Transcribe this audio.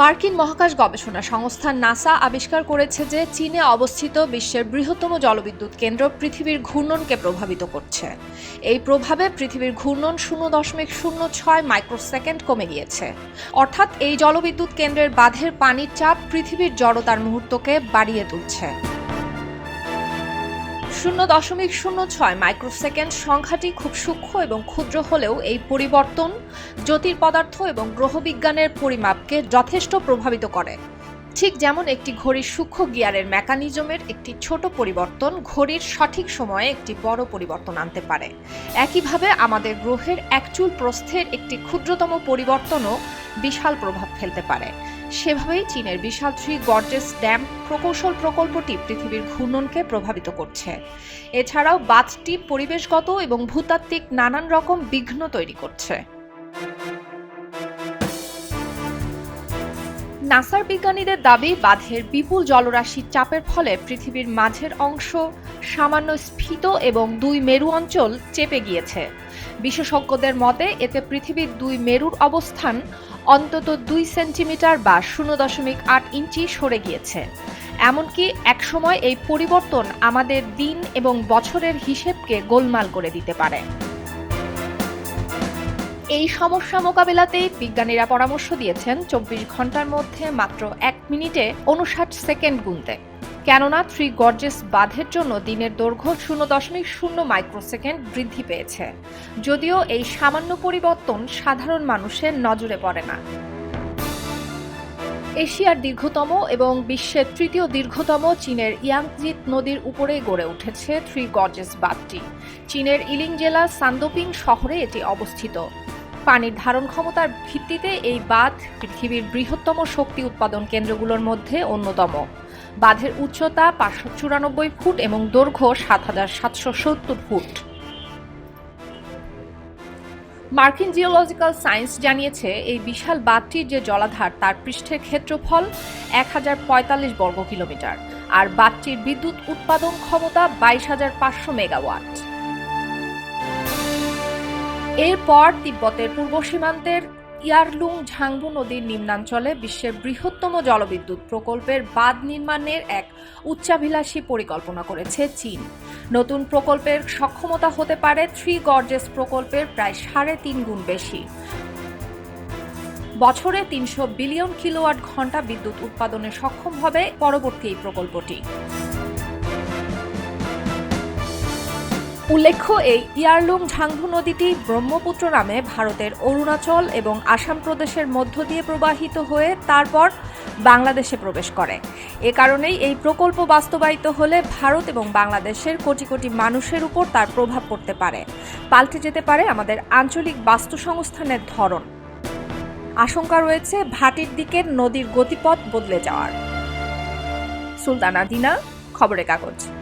মার্কিন মহাকাশ গবেষণা সংস্থা নাসা আবিষ্কার করেছে যে চীনে অবস্থিত বিশ্বের বৃহত্তম জলবিদ্যুৎ কেন্দ্র পৃথিবীর ঘূর্ণনকে প্রভাবিত করছে। এই প্রভাবে পৃথিবীর ঘূর্ণন শূন্য দশমিক শূন্য ছয় মাইক্রোসেকেন্ড কমে গিয়েছে। অর্থাৎ এই জলবিদ্যুৎ কেন্দ্রের বাঁধের পানির চাপ পৃথিবীর জড়তার মুহূর্তকে বাড়িয়ে তুলছে। শূন্য দশমিক শূন্য ছয় মাইক্রোসেকেন্ড। সংখ্যাটি খুব সূক্ষ্ম এবং ক্ষুদ্র হলেও এই পরিবর্তন জ্যোতির্পদার্থ এবং গ্রহবিজ্ঞানের পরিমাপকে যথেষ্ট প্রভাবিত করে। ঠিক যেমন একটি ঘড়ির সূক্ষ্ম গিয়ারের মেকানিজমের একটি ছোট পরিবর্তন ঘড়ির সঠিক সময়ে একটি বড় পরিবর্তন আনতে পারে। একইভাবে আমাদের গ্রহের একচুল প্রস্থের একটি ক্ষুদ্রতম পরিবর্তনও বিশাল প্রভাব ফেলতে পারে। সেভাবেই চীনের বিশাল থ্রি গর্জেস ড্যাম প্রকৌশল প্রকল্পটি পৃথিবীর ঘূর্ণনকে প্রভাবিত করছে। এছাড়াও বাঁধটি পরিবেশগত এবং ভূতাত্ত্বিক নানান রকম বিঘ্ন তৈরি করছে। নাসার বিজ্ঞানীদের দাবি, বাঁধের বিপুল জলরাশির চাপের ফলে পৃথিবীর মাঝের অংশ সামান্য স্ফীত এবং দুই মেরু অঞ্চল চেপে গিয়েছে। বিশেষজ্ঞদের মতে, এতে পৃথিবীর দুই মেরুর অবস্থান অন্তত দুই সেন্টিমিটার বা শূন্য দশমিক আট ইঞ্চি সরে গিয়েছে। এমনকি একসময় এই পরিবর্তন আমাদের দিন এবং বছরের হিসেবকে গোলমাল করে দিতে পারে। এই সমস্যা মোকাবেলাতেই বিজ্ঞানীরা পরামর্শ দিয়েছেন, চব্বিশ ঘণ্টার মধ্যে মাত্র এক মিনিটে উনষাট সেকেন্ড গুনতে। কেননা থ্রি গর্জেস বাঁধের জন্য দিনের দৈর্ঘ্য শূন্য দশমিক শূন্য মাইক্রোসেকেন্ড বৃদ্ধি পেয়েছে। যদিও এই সামান্য পরিবর্তন সাধারণ মানুষের নজরে পড়ে না। এশিয়ার দীর্ঘতম এবং বিশ্বের তৃতীয় দীর্ঘতম চীনের ইয়াংজিত নদীর উপরে গড়ে উঠেছে থ্রি গর্জেস বাঁধটি। চীনের ইলিং জেলা সান্দোপিং শহরে এটি অবস্থিত। পানির ধারণ ক্ষমতার ভিত্তিতে এই বাঁধ পৃথিবীর বৃহত্তম শক্তি উৎপাদন কেন্দ্রগুলোর মধ্যে অন্যতম। বাঁধের উচ্চতা পাঁচশো চুরানব্বই ফুট এবং দৈর্ঘ্য সাত হাজার সাতশো সত্তর ফুট। মার্কিন জিওলজিক্যাল সায়েন্স জানিয়েছে, এই বিশাল বাঁধটির যে জলাধার তার পৃষ্ঠের ক্ষেত্রফল এক হাজার পঁয়তাল্লিশ বর্গ কিলোমিটার, আর বাঁধটির বিদ্যুৎ উৎপাদন ক্ষমতা বাইশ হাজার পাঁচশো মেগাওয়াট। এরপর তিব্বতের পূর্ব সীমান্তের ইয়ারলুং ঝাংবু নদীর নিম্নাঞ্চলে বিশ্বের বৃহত্তম জলবিদ্যুৎ প্রকল্পের বাঁধ নির্মাণের এক উচ্চাভিলাষী পরিকল্পনা করেছে চীন। নতুন প্রকল্পের সক্ষমতা হতে পারে থ্রি গর্জেস প্রকল্পের প্রায় সাড়ে তিন গুণ বেশি। বছরে তিনশো বিলিয়ন কিলোওয়াট ঘণ্টা বিদ্যুৎ উৎপাদনে সক্ষম হবে পরবর্তী এই প্রকল্পটি। উল্লেখ্য, এই ইয়ারলুং ঝাংভু নদীটি ব্রহ্মপুত্র নামে ভারতের অরুণাচল এবং আসাম প্রদেশের মধ্য দিয়ে প্রবাহিত হয়ে তারপর বাংলাদেশে প্রবেশ করে। এ কারণেই এই প্রকল্প বাস্তবায়িত হলে ভারত এবং বাংলাদেশের কোটি কোটি মানুষের উপর তার প্রভাব পড়তে পারে। পাল্টে যেতে পারে আমাদের আঞ্চলিক বাস্তু সংস্থানের ধরন। আশঙ্কা রয়েছে, ভাটির দিকের নদীর গতিপথ বদলে যাওয়ার। সুলতানা দিনা, খবরের কাগজ।